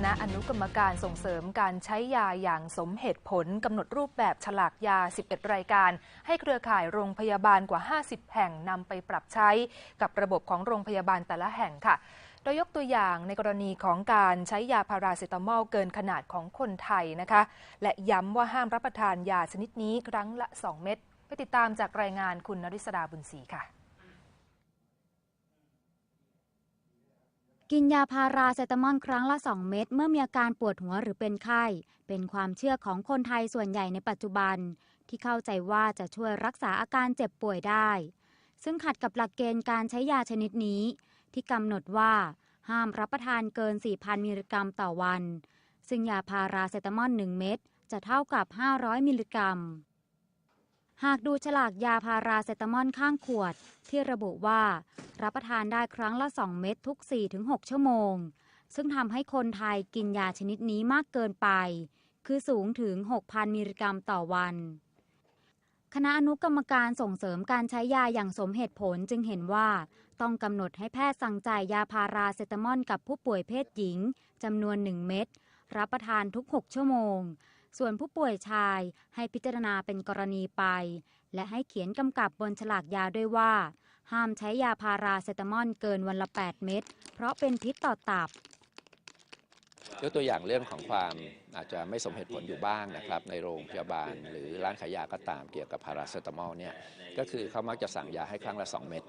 คณะอนุกรรมการส่งเสริมการใช้ยาอย่างสมเหตุผลกำหนดรูปแบบฉลากยา 11 รายการ ให้เครือข่ายโรงพยาบาลกว่า 50 แห่งนำไปปรับใช้กับระบบของโรงพยาบาลแต่ละแห่งค่ะ โดยยกตัวอย่างในกรณีของการใช้ยาพาราเซตามอลเกินขนาดของคนไทยนะคะ และย้ำว่าห้ามรับประทานยาชนิดนี้ครั้งละ 2 เม็ดไปติดตามจากรายงานคุณนริศดาบุญศรีค่ะ กินยาพาราเซตามอลครั้งละ 2 เม็ดเมื่อมีอาการปวดหัวหรือเป็นไข้ เป็นความเชื่อของคนไทยส่วนใหญ่ในปัจจุบัน ที่เข้าใจว่าจะช่วยรักษาอาการเจ็บป่วยได้ ซึ่งขัดกับหลักเกณฑ์การใช้ยาชนิดนี้ ที่กำหนดว่า ห้ามรับประทานเกิน 4,000 มิลลิกรัมต่อวัน ซึ่งยาพาราเซตามอล1เม็ดจะเท่ากับ 500 มิลลิกรัม หากดูฉลากยาพาราเซตามอลข้างขวด ที่ระบุว่า รับประทานได้ครั้งละ 2 เม็ดทุก 4-6 ชั่วโมง ซึ่งทำให้คนไทยกินยาชนิดนี้มากเกินไป คือสูงถึง 6,000 มิลลิกรัมต่อวัน คณะอนุกรรมการส่งเสริมการใช้ยาอย่างสมเหตุผลจึงเห็นว่า ต้องกำหนดให้แพทย์สั่งจ่ายยาพาราเซตามอลกับผู้ป่วยเพศหญิงจำนวน 1 เม็ดรับประทานทุก 6 ชั่วโมง ส่วนผู้ป่วยชายให้พิจารณาเป็นกรณีไป และให้เขียนกำกับบนฉลากยาด้วยว่า ห้ามใช้ยาพาราเซตามอลเกินวันละ 8 เม็ดเพราะเป็นพิษต่อตับยกตัวอย่างเรื่องของความอาจจะไม่สมเหตุผลอยู่บ้างนะครับ ในโรงพยาบาล หรือร้านขายยาก็ตามเกี่ยวกับพาราเซตามอลเนี่ยก็คือเขามักจะสั่งยาให้ครั้งละ 2 เม็ด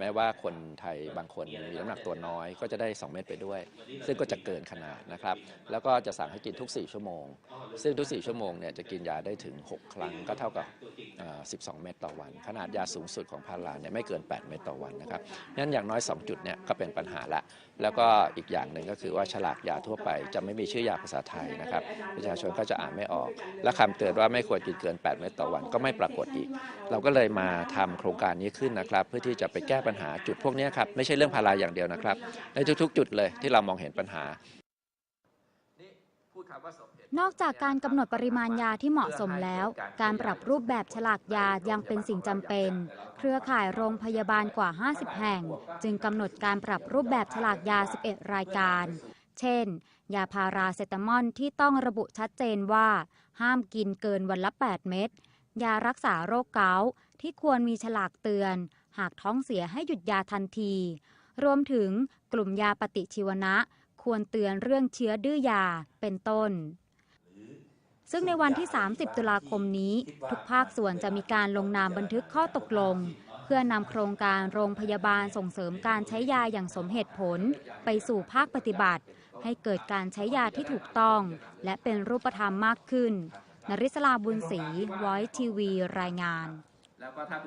แม้ว่าคนไทยบางคนมีน้ำหนักตัวน้อยก็จะได้ 2 เม็ดไปด้วย ซึ่งก็จะเกินขนาดนะครับ แล้วก็จะสั่งให้กินทุก 4 ชั่วโมง ซึ่งทุก 4 ชั่วโมงเนี่ยจะกินยาได้ถึง 6 ครั้งก็เท่ากับเอ่อ12 เม็ดต่อวัน ขนาดยาสูงสุดของพาราเนี่ยไม่เกิน 8 เม็ดต่อวันนะครับงั้นอย่างน้อย 2 จุดเนี่ยก็เป็นปัญหาละแล้วก็อีกอย่างหนึ่งก็คือว่าฉลากยาทั่วไปจะไม่มีชื่อยาภาษาไทยนะครับประชาชนก็จะอ่านไม่ออก และคำเตือนว่าไม่ควรกินเกิน 8 เม็ดต่อวันก็ไม่ปรากฏอีก เราก็เลยมาทำโครงการนี้ขึ้นนะครับ เพื่อที่จะไปแก้ปัญัญหาจุดพวกนี้ครับไม่ใช่เรื่องพาราอย่างเดียวนะครับ ในทุกๆ จุดเลยที่เรามองเห็นปัญหานอกจากการกำหนดปริมาณยาที่เหมาะสมแล้ว การปรับรูปแบบฉลากยายังเป็นสิ่งจำเป็น เครือข่ายโรงพยาบาลกว่า 50 แห่ง จึงกำหนดการปรับรูปแบบฉลากยา 11 รายการ เช่น ยาพาราเซตามอลที่ต้องระบุชัดเจนว่า ห้ามกินเกินวันละ 8 เม็ด ยารักษาโรคเกาต์ที่ควรมีฉลากเตือน หากท้องเสียให้หยุดยาทันที รวมถึงกลุ่มยาปฏิชีวนะ ควรเตือนเรื่องเชื้อดื้อยาเป็นต้น ซึ่งในวันที่ 30 ตุลาคมนี้ ทุกภาคส่วนจะมีการลงนามบันทึกข้อตกลง เพื่อนำโครงการโรงพยาบาลส่งเสริมการใช้ยาอย่างสมเหตุผล ไปสู่ภาคปฏิบัติ ให้เกิดการใช้ยาที่ถูกต้อง และเป็นรูปธรรมมากขึ้นนริศลาบุญศรีไวทีวี รายงาน